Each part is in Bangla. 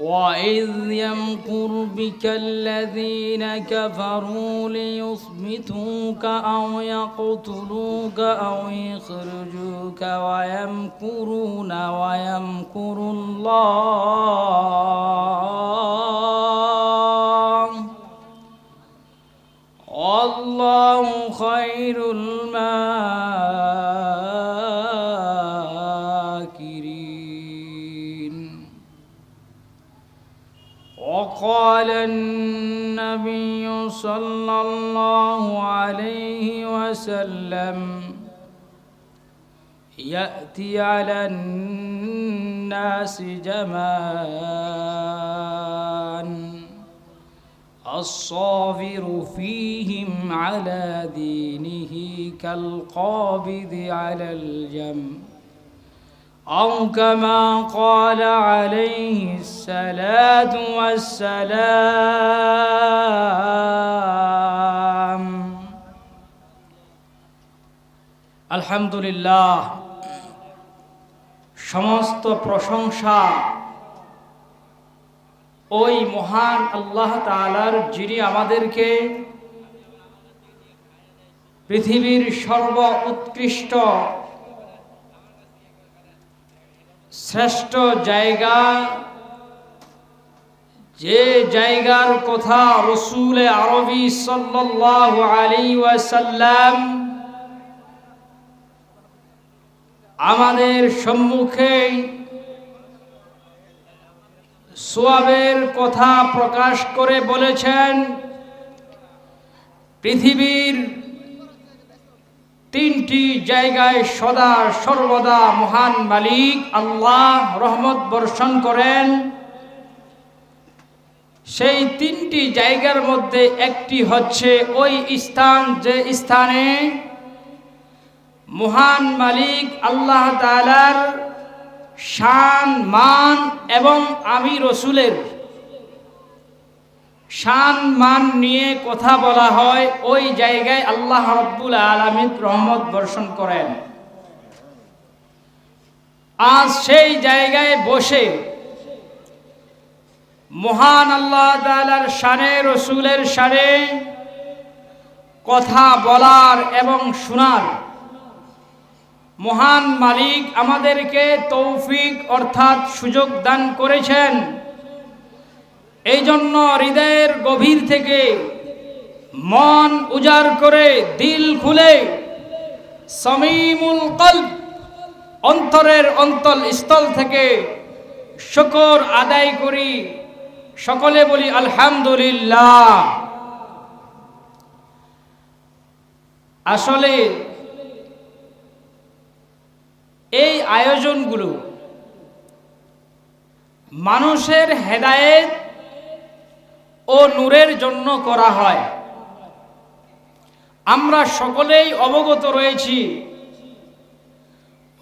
وإذ يمكر بك الذين كفروا ليثبتوك أو يقتلوك أو يخرجوك ويمكرون ويمكر الله والله خير الماكرين وقال النبي صلى الله عليه وسلم يأتي على الناس جمان الصابر فيهم على دينه كالقابض على الجم أو كما قال عليه الصلاة والسلام الحمد لله সমস্ত প্রশংসা ওই মহান আল্লাহ তাআলার যিনি আমাদেরকে পৃথিবীর সর্ব উৎকৃষ্ট শ্রেষ্ঠ জায়গা, যে জায়গার কথা রসুল আরবি সাল্লাল্লাহু আলাইহি ওয়াসাল্লাম আমাদের সম্মুখে সোয়াবের কথা প্রকাশ করে বলেছেন, পৃথিবীর তিনটি জায়গায় সদা সর্বদা মহান মালিক আল্লাহ রহমত বর্ষণ করেন। সেই তিনটি জায়গার মধ্যে একটি হচ্ছে ওই স্থান, যে স্থানে মহান মালিক আল্লাহ তালার শান, মান এবং আমি রসুলের শান মান নিয়ে কথা বলা হয়, ওই জায়গায় আল্লাহ রব্বুল আলমিন রহমত বর্ষণ করেন। আজ সেই জায়গায় বসে মহান আল্লাহ তালার শানে, রসুলের শানে কথা বলার এবং শোনার মহান মালিক আমাদেরকে তৌফিক অর্থাৎ সুযোগ দান করেছেন। এই জন্য হৃদয়ের গভীর থেকে মন উজাড় করে দিল খুলে সমীমুল কল্প অন্তরের অন্তল স্থল থেকে শকর আদায় করি। সকলে বলি আলহামদুলিল্লাহ। আসলে এই আয়োজনগুলো মানুষের হেদায়েত ও নূরের জন্য করা হয়। আমরা সকলেই অবগত রয়েছি,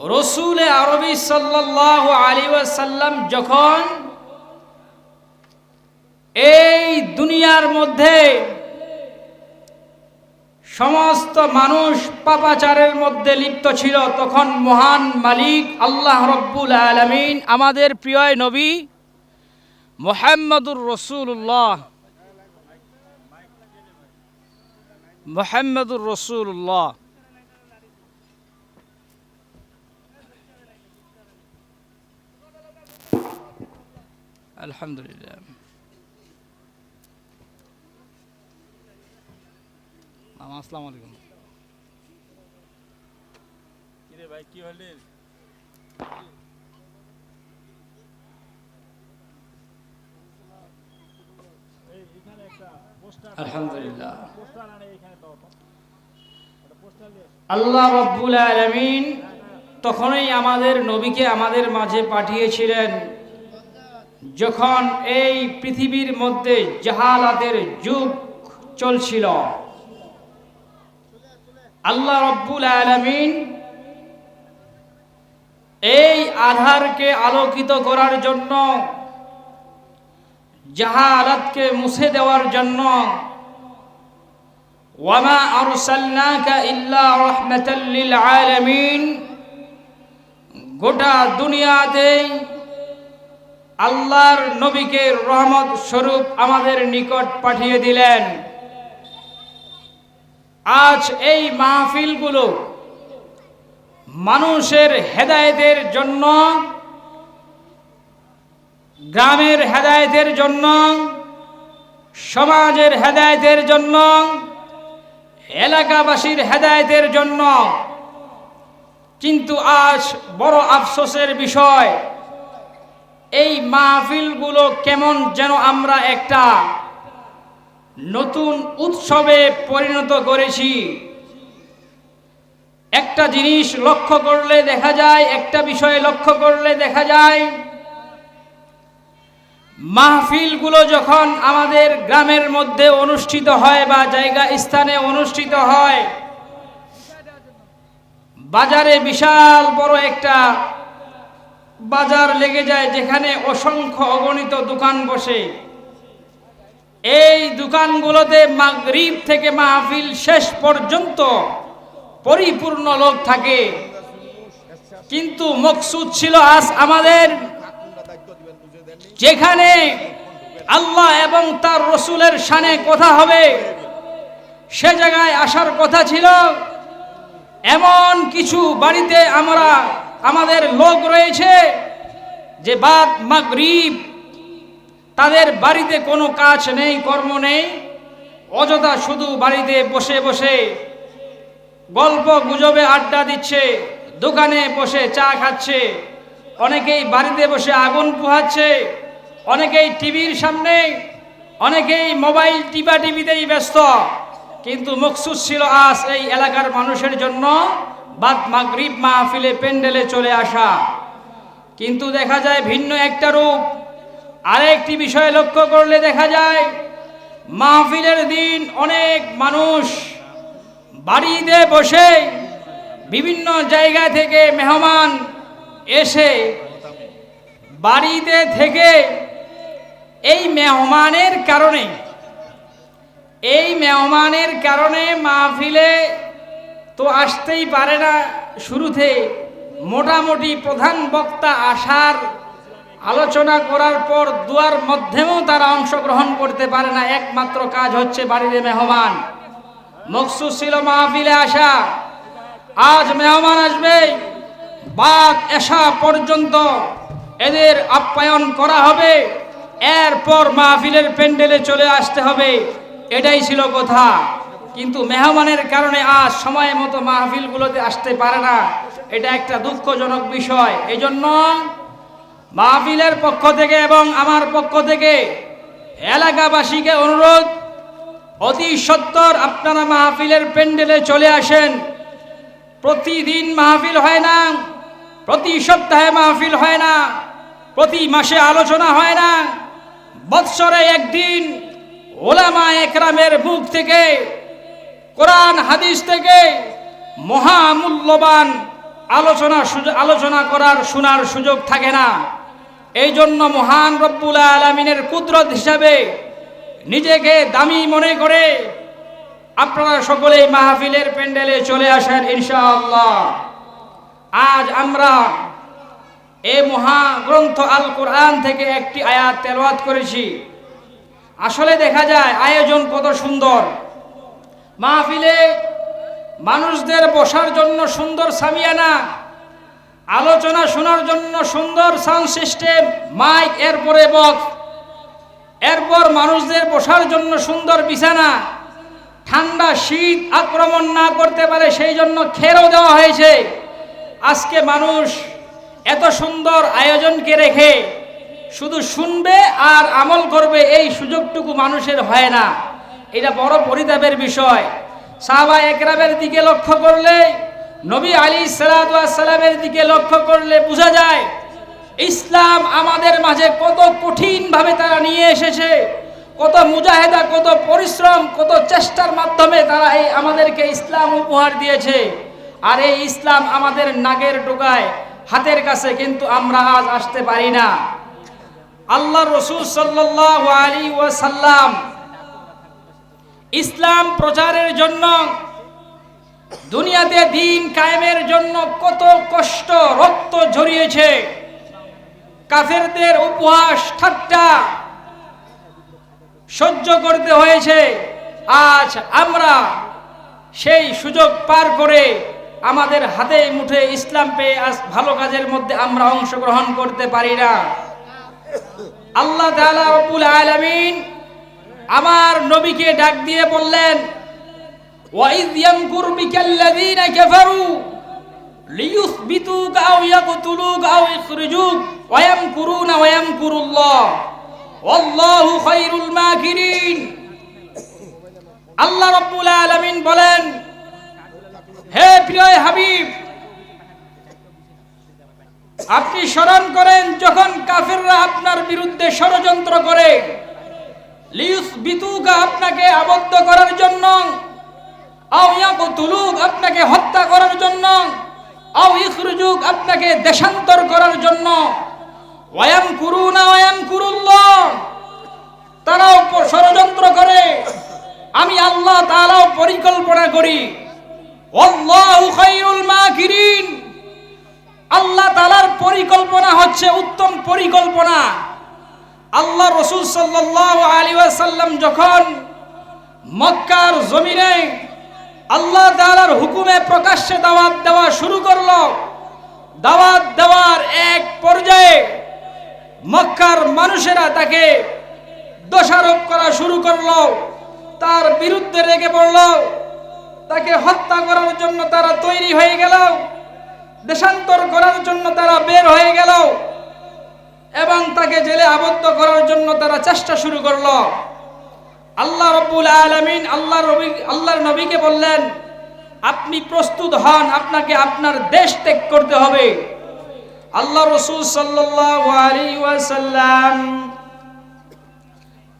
রসুল আরবি সাল্লাহ আলী সাল্লাম যখন এই দুনিয়ার মধ্যে সমস্ত মানুষ পাপাচারের মধ্যে লিপ্ত ছিল, তখন মহান মালিক আল্লাহ রব্বুল আলমিন আমাদের প্রিয় নবী মোহাম্মদুর রসুল্লাহ মোহাম্মদুর রসুল্লাহ আলহামদুলিল্লাহ মামা আসসালামু আলাইকুম কিরে ভাই কি হলে? এখানে একটা পোস্টার আলহামদুলিল্লাহ পোস্টার আনে এখানে দাও তো একটা পোস্টার দিয়ে আল্লাহ রব্বুল আলমিন তখনই আমাদের নবীকে আমাদের মাঝে পাঠিয়েছিলেন। যখন এই পৃথিবীর মধ্যে জাহালাতের যুগ চলছিল। আল্লাহ রব্বুল আলমিন এই আধারকে আলোকিত করার জন্য, জাহালাতকে মুছে দেওয়ার জন্য ওয়ামা আরসালনাকা ইল্লা রাহমাতাল লিল আলামিন। গোটা দুনিয়াতে আল্লাহর নবীকে রহমত স্বরূপ আমাদের নিকট পাঠিয়ে দিলেন। আজ এই মাহফিলগুলো মানুষের হেদায়েতের জন্য, গ্রামের হেদায়েতের জন্য, সমাজের হেদায়েতের জন্য এলাকাবাসীর হেদায়তের জন্য। কিন্তু আজ বড় আফসোসের বিষয়, এই মাহফিলগুলো কেমন যেন আমরা একটা নতুন উৎসবে পরিণত করেছি। একটা জিনিস লক্ষ্য করলে দেখা যায়, একটা বিষয় লক্ষ্য করলে দেখা যায় মাহফিলগুলো যখন আমাদের গ্রামের মধ্যে অনুষ্ঠিত হয় বা জায়গা স্থানে অনুষ্ঠিত হয়, বাজারে বিশাল বড় একটা বাজার লেগে যায় যেখানে অসংখ্য অগণিত দোকান বসে। এই দোকানগুলোতে মাগরিব থেকে মাহফিল শেষ পর্যন্ত পরিপূর্ণ লোক থাকে। কিন্তু মকসুদ ছিল আজ আমাদের যেখানে আল্লাহ এবং তার রসুলের শানে কথা হবে, সে জায়গায় আসার কথা ছিল। এমন কিছু বাড়িতে আমরা, আমাদের লোক রয়েছে যে বাদ মাগরিব, তাদের বাড়িতে কোনো কাজ নেই, কর্ম নেই। অযথা শুধু বাড়িতে বসে বসে গল্প গুজবে আড্ডা দিচ্ছে, দোকানে বসে চা খাচ্ছে, অনেকেই বাড়িতে বসে আগুন পোহাচ্ছে। অনেকেই টিভির সামনে, অনেকেই মোবাইল টিপা টিভিতেই ব্যস্ত। কিন্তু মকসুদ ছিল আজ এই এলাকার মানুষের জন্য বাদ মাগরিব মাহফিলে প্যান্ডেলে চলে আসা। কিন্তু দেখা যায় ভিন্ন একটা রূপ। আরেকটি বিষয় লক্ষ্য করলে দেখা যায়, মাহফিলের দিন অনেক মানুষ বাড়িতে বসে বিভিন্ন জায়গা থেকে মেহমান এসে বাড়িতে থেকে এই মেহমানের কারণে, এই মেহমানের কারণে মাহফিলে তো আসতেই পারে না। শুরুতে মোটামুটি প্রধান বক্তা আসার আলোচনা করার পর দুয়ার মধ্যেও তারা অংশগ্রহণ করতে পারে না। একমাত্র কাজ হচ্ছে বাড়িতে মেহমান। মকসুদ ছিল মাহফিলে আসা। আজ মেহমান আসবে। বাদ এসা পর্যন্ত এদের আপ্যায়ন করা হবে। এরপর মাহফিলের প্যান্ডেলে চলে আসতে হবে। এটাই ছিল কথা। কিন্তু মেহমানের কারণে আজ সময় মতো মাহফিলগুলোতে আসতে পারে না। এটা একটা দুঃখজনক বিষয়। এই জন্য মাহফিলের পক্ষ থেকে এবং আমার পক্ষ থেকে এলাকাবাসীকে অনুরোধ, অতি সত্তর আপনারা মাহফিলের প্যান্ডেলে চলে আসেন। প্রতিদিন মাহফিল হয় না, প্রতি সপ্তাহে মাহফিল হয় না, প্রতি মাসে আলোচনা হয় না। বৎসরে একদিন ওলামা একরামের মুখ থেকে, কোরআন, হাদিস থেকে মহামূল্যবান আলোচনা আলোচনা করার শোনার সুযোগ থাকে না। এই জন্য মহান রব্বুল আলমিনের কুদরত হিসাবে নিজেকে দামি মনে করে আপনারা সকলেই মাহফিলের প্যান্ডেলে চলে আসেন ইনশাআল্লাহ। আজ আমরা এই মহাগ্রন্থ আল কোরআন থেকে একটি আয়াত তেলাওয়াত করেছি। আসলে দেখা যায়, আয়োজন কত সুন্দর। মাহফিলে মানুষদের বসার জন্য সুন্দর সামিয়ানা, আলোচনা শোনার জন্য সুন্দর সাউন্ড সিস্টেম, মাইক, এরপরে বক্স। এরপর মানুষদের বসার জন্য সুন্দর বিছানা। ঠান্ডা শীত আক্রমণ না করতে পারে, সেই জন্য খেরও দেওয়া হয়েছে। আজকে মানুষ এত সুন্দর আয়োজনকে রেখে শুধু শুনবে আর আমল করবে এই সুযোগটুকু মানুষের হয় না। এটা বড় পরিতাপের বিষয়। সাহাবা একরামের দিকে লক্ষ্য করলে, নবী আলী সালামের দিকে লক্ষ্য করলে বোঝা যায়, ইসলাম আমাদের মাঝে কত কঠিনভাবে তারা নিয়ে এসেছে, কত মুজাহেদা, কত পরিশ্রম, কত চেষ্টার মাধ্যমে তারা এই আমাদেরকে ইসলাম উপহার দিয়েছে। আর এই ইসলাম আমাদের নাগের টোকায়। হাতের কাছে কিন্তু আমরা আজ আসতে পারি না। আল্লাহ রসুল সাল্লাহ আলী ওয়াসাল্লাম ইসলাম প্রচারের জন্য, দুনিয়াতে দিন কায়েমের জন্য কত কষ্ট, রক্ত ঝরিয়েছে। কাফেরদের উপহাস ঠাট্টা সহ্য করতে হয়েছে। আজ আমরা সেই সুযোগ পার করে আমাদের হাতে মুঠে ইসলাম পেয়ে আজ ভালো কাজের মধ্যে আমরা অংশগ্রহণ করতে পারি না। আল্লাহ আলামিন আমার নবীকে ডাক দিয়ে বললেন আল্লাহ রাব্বুল আলামিন বলেন হে প্রিয় হাবিব, আপনি স্মরণ করেন যখন কাফেররা আপনার বিরুদ্ধে ষড়যন্ত্র করে লিউস বিতুকা আপনাকে আবদ্ধ করার জন্য ইয়াকতুলুক আপনাকে হত্যা করার জন্য ইখরুজুক আপনাকে দেশান্তর করার জন্য ওয়ায়াম কুরুনা ওয়ায়াম কুরুল্লাহ তারাও ষড়যন্ত্র করে। আমি আল্লাহ তাআলাও পরিকল্পনা করি। আল্লাহু তাআলার পরিকল্পনা হচ্ছে উত্তম পরিকল্পনা। আল্লাহ রসুল ওয়াসাল্লাম যখন মক্কার জমিনে আল্লাহ তাআলার হুকুমে প্রকাশ্যে দাওয়াত দেওয়া শুরু করল, দাওয়াত দেওয়ার এক পর্যায়ে মক্কার মানুষেরা তাকে দোষারোপ করা শুরু করল, তার বিরুদ্ধে রেগে পড়ল। তাকে হত্যা করার জন্য তারা তৈরি হয়ে গেল। দেশান্তর করার জন্য তারা বের হয়ে গেল। এবং তাকে জেলে আবদ্ধ করার জন্য তারা চেষ্টা শুরু করল। আল্লাহ রব্বুল আলামিন আল্লাহ রবি, আল্লাহর নবীকে বললেন, আপনি প্রস্তুত হন, আপনাকে আপনার দেশ ত্যাগ করতে হবে। আল্লাহ রসুল ওয়াসাল্লাম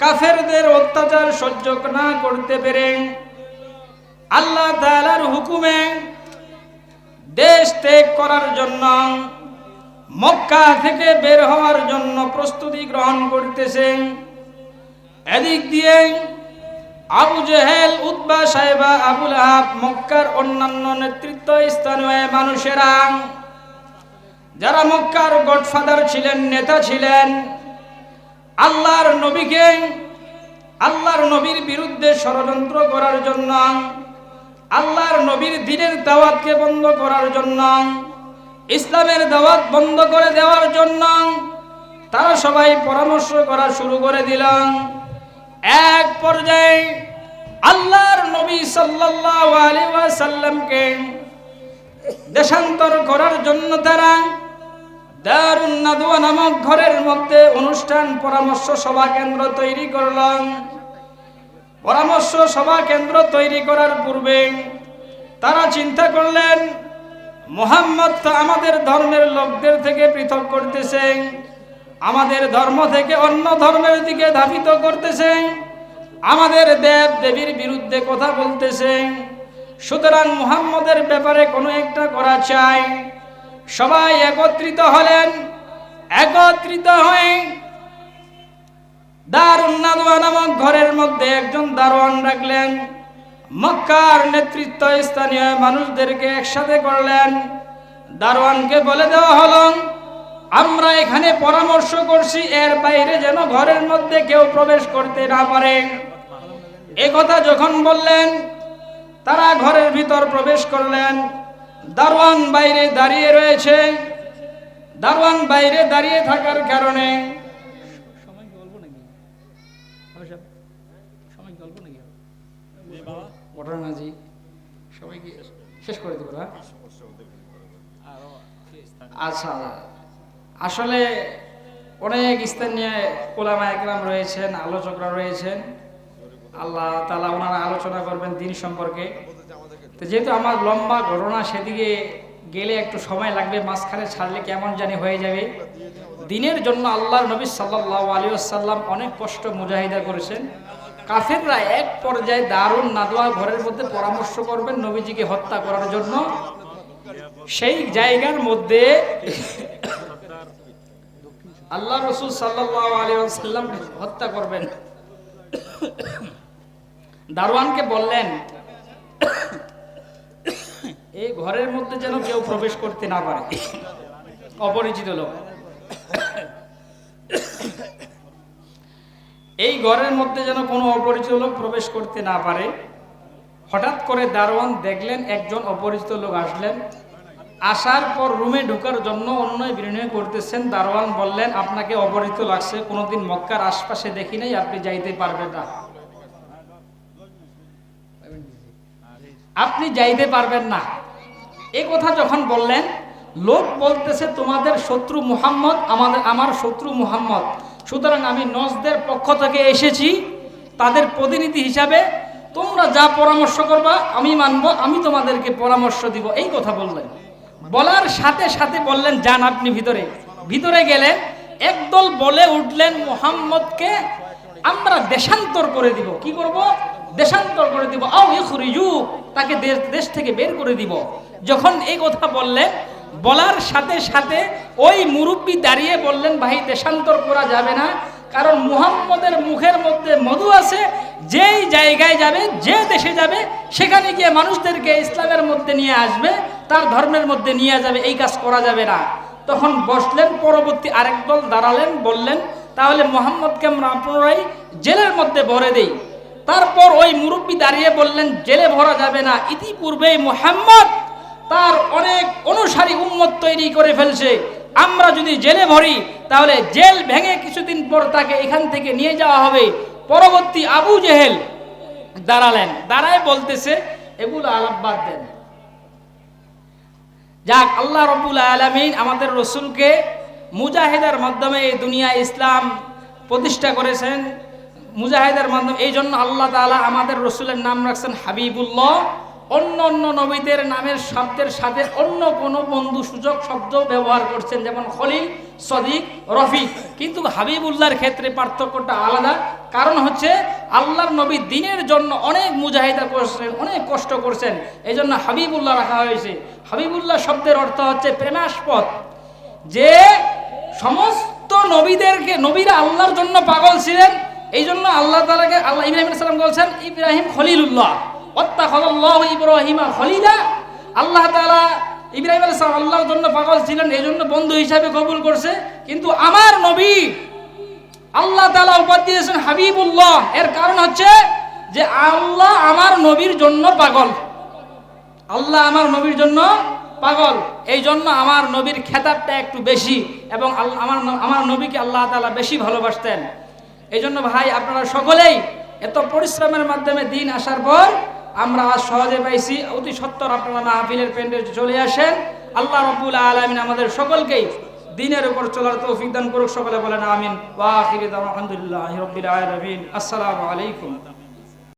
কাফেরদের অত্যাচার সহ্য না করতে পেরে আল্লাহ তালার হুকুমে দেশ ত্যাগ করার জন্য, মক্কা থেকে বের হওয়ার জন্য প্রস্তুতি গ্রহণ করতেছেন এদিক দিয়ে আবু জেহেল, উতবা সাহেবা আবুল আহাব মক্কার অন্যান্য নেতৃত্ব স্থানীয় মানুষেরা, যারা মক্কার গডফাদার ছিলেন, নেতা ছিলেন, আল্লাহর নবীকে, আল্লাহর নবীর বিরুদ্ধে ষড়যন্ত্র করার জন্য আল্লাহর নবীর দিনের দাওয়াতকে বন্ধ করার জন্য, ইসলামের দাওয়াত বন্ধ করে দেওয়ার জন্য তারা সবাই পরামর্শ করা শুরু করে দিলাম। এক পর্যায়ে আল্লাহর নবী সাল্লাল্লাহু আলাইহি ওয়াসাল্লামকে দেশান্তর করার জন্য তারা দারুণ নামক ঘরের মধ্যে অনুষ্ঠান পরামর্শ সভা কেন্দ্র তৈরি করলাম। পরামর্শ সভা কেন্দ্র তৈরি করার পূর্বে তারা চিন্তা করলেন, মোহাম্মদ তো আমাদের ধর্মের লোকদের থেকে পৃথক করতেছে আমাদের ধর্ম থেকে অন্য ধর্মের দিকে ধাবিত করতেছে আমাদের দেব দেবীর বিরুদ্ধে কথা বলতেছে সুতরাং মুহাম্মদের ব্যাপারে কোনো একটা করা চাই। সবাই একত্রিত হলেন, একত্রিত হয়ে দারুণ নাদুয়া নামক ঘরের মধ্যে একজন দারোয়ান রাখলেন। মক্কার নেতৃত্ব স্থানীয় মানুষদেরকে একসাথে করলেন। দারোয়ানকে বলে দেওয়া হলো, আমরা এখানে পরামর্শ করছি, এর বাইরে যেন ঘরের মধ্যে কেউ প্রবেশ করতে না পারে। কথা যখন বললেন, তারা ঘরের ভিতর প্রবেশ করলেন। দারোয়ান বাইরে দাঁড়িয়ে রয়েছে। দারোয়ান বাইরে দাঁড়িয়ে থাকার কারণে সময় কি অল্প নাকি সময় কি অল্প নাকি ঘটনা জি সবাই কি শেষ করে দেবো না? আচ্ছা। আসলে অনেক স্থানীয় কোলামা একরাম রয়েছেন আলোচকরা রয়েছেন। আল্লাহ তালা ওনারা আলোচনা করবেন দিন সম্পর্কে। তো যেহেতু আমার লম্বা ঘটনা সেদিকে গেলে একটু সময় লাগবে মাঝখানে ছাড়লে কেমন জানি হয়ে যাবে। দিনের জন্য আল্লাহর নবী সাল্লাহ আলী আসাল্লাম অনেক কষ্ট মুজাহিদা করেছেন। কাফেররা এক পর্যায়ে দারুণ নাদোয়া ঘরের মধ্যে পরামর্শ করবেন নবীজিকে হত্যা করার জন্য। সেই জায়গার মধ্যে আল্লাহ রসুল সাল্লাহ আলী হত্যা করবেন। দারোয়ানকে বললেন এই ঘরের মধ্যে যেন কেউ প্রবেশ করতে না পারে। অপরিচিত লোক। এই ঘরের মধ্যে যেন কোনো অপরিচিত লোক প্রবেশ করতে না পারে। হঠাৎ করে দারোয়ান দেখলেন, একজন অপরিচিত লোক আসলেন। আসার পর রুমে ঢুকার জন্য অন্যয় বিনিময় করতেছেন। দারোয়ান বললেন, আপনাকে অপরিচিত লাগছে, কোনোদিন মক্কার আশপাশে দেখি নাই, আপনি যাইতে পারবেন না। আপনি যাইতে পারবেন না। এই কথা যখন বললেন, লোক বলতেছে, তোমাদের শত্রু মুহাম্মদ, আমাদের, আমার শত্রু মুহাম্মদ। সুতরাং আমি নজদের পক্ষ থেকে এসেছি, তাদের প্রতিনিধি হিসাবে তোমরা যা পরামর্শ করবা, আমি মানব, আমি তোমাদেরকে পরামর্শ দিব। এই কথা বললেন। বলার সাথে সাথে বললেন, যান আপনি ভিতরে। ভিতরে গেলেন, একদল বলে উঠলেন, মোহাম্মদকে আমরা দেশান্তর করে দিব। কি করব? দেশান্তর করে দিব। আও ইখরিজু তাকে দেশ দেশ থেকে বের করে দিব। যখন এই কথা বললেন বলার সাথে সাথে ওই মুরব্বী দাঁড়িয়ে বললেন, ভাই, দেশান্তর করা যাবে না। কারণ মুহাম্মদের মুখের মধ্যে মধু আছে। যেই জায়গায় যাবে, যে দেশে যাবে, সেখানে গিয়ে মানুষদেরকে ইসলামের মধ্যে নিয়ে আসবে, তার ধর্মের মধ্যে নিয়ে যাবে, এই কাজ করা যাবে না। তখন বসলেন, পরবর্তী আরেক দল দাঁড়ালেন, বললেন, তাহলে মোহাম্মদকে আমরা পুনরায় জেলের মধ্যে ভরে দেই। তারপর ওই মুরব্বী দাঁড়িয়ে বললেন, জেলে ভরা যাবে না। ইতিপূর্বেই মোহাম্মদ তার অনেক অনুসারী উম্মত তৈরি করে ফেলছে। আমরা যদি জেলে ভরি, তাহলে জেল ভেঙে কিছুদিন পর তাকে এখান থেকে নিয়ে যাওয়া হবে। পরবর্তী আবু জেহেল দাঁড়ালেন। দাঁড়ায় বলতেছে এগুলো আলাপ বাদ দেন। যাক, আল্লাহ রবুল আলমিন আমাদের রসুলকে মুজাহিদের মাধ্যমে এই দুনিয়া ইসলাম প্রতিষ্ঠা করেছেন। মুজাহিদের মাধ্যমে, এই জন্য আল্লাহ তাআলা আমাদের রসুলের নাম রাখছেন হাবিবুল্লাহ। অন্য অন্য নবীদের নামের শব্দের সাথে অন্য কোনো বন্ধু সূচক শব্দ ব্যবহার করছেন, যেমন খলিল, সদিক, রফিক। কিন্তু হাবিবুল্লাহর ক্ষেত্রে পার্থক্যটা আলাদা। কারণ হচ্ছে, আল্লাহর নবী দিনের জন্য অনেক মুজাহিদা করছেন, অনেক কষ্ট করছেন। এই জন্য হাবিবুল্লাহ রাখা হয়েছে। হাবিবুল্লাহ শব্দের অর্থ হচ্ছে প্রেমাস্পদ। যে সমস্ত নবীদেরকে, নবীরা আল্লাহর জন্য পাগল ছিলেন এই জন্য আল্লাহ তালাকে আল্লাহ ইব্রাহিম সালাম বলছেন, ইব্রাহিম খলিলুল্লাহ। ইব্রাহিমা খলিলা আল্লাহ তাআলা ইব্রাহিম আলাইহিস সালাম আল্লাহর জন্য পাগল ছিলেন এই জন্য বন্ধু হিসাবে কবুল করছে। কিন্তু আমার নবী আল্লাহ তাআলা উপাধি দিয়েছেন হাবিবুল্লাহ। এর কারণ হচ্ছে যে আল্লাহ আমার নবীর জন্য পাগল। আল্লাহ আমার নবীর জন্য পাগল। এই জন্য আমার নবীর খেতাবটা একটু বেশি এবং আল- আমার আমার নবীকে আল্লাহ তালা বেশি ভালোবাসতেন। এই জন্য ভাই, আপনারা সকলেই এত পরিশ্রমের মাধ্যমে দিন আসার পর আমরা আজ সহজে পাইছি, অতি সত্তর আপনারা মাহফিলের পেন্ডে চলে আসেন। আল্লাহ রবুল আলমিন আমাদের সকলকেই দিনের উপর চলার তৌফিক দান করুক, সকলে বলেন আমিন। ওয়া আলহামদুলিল্লাহ রবিল আসসালামু আলাইকুম।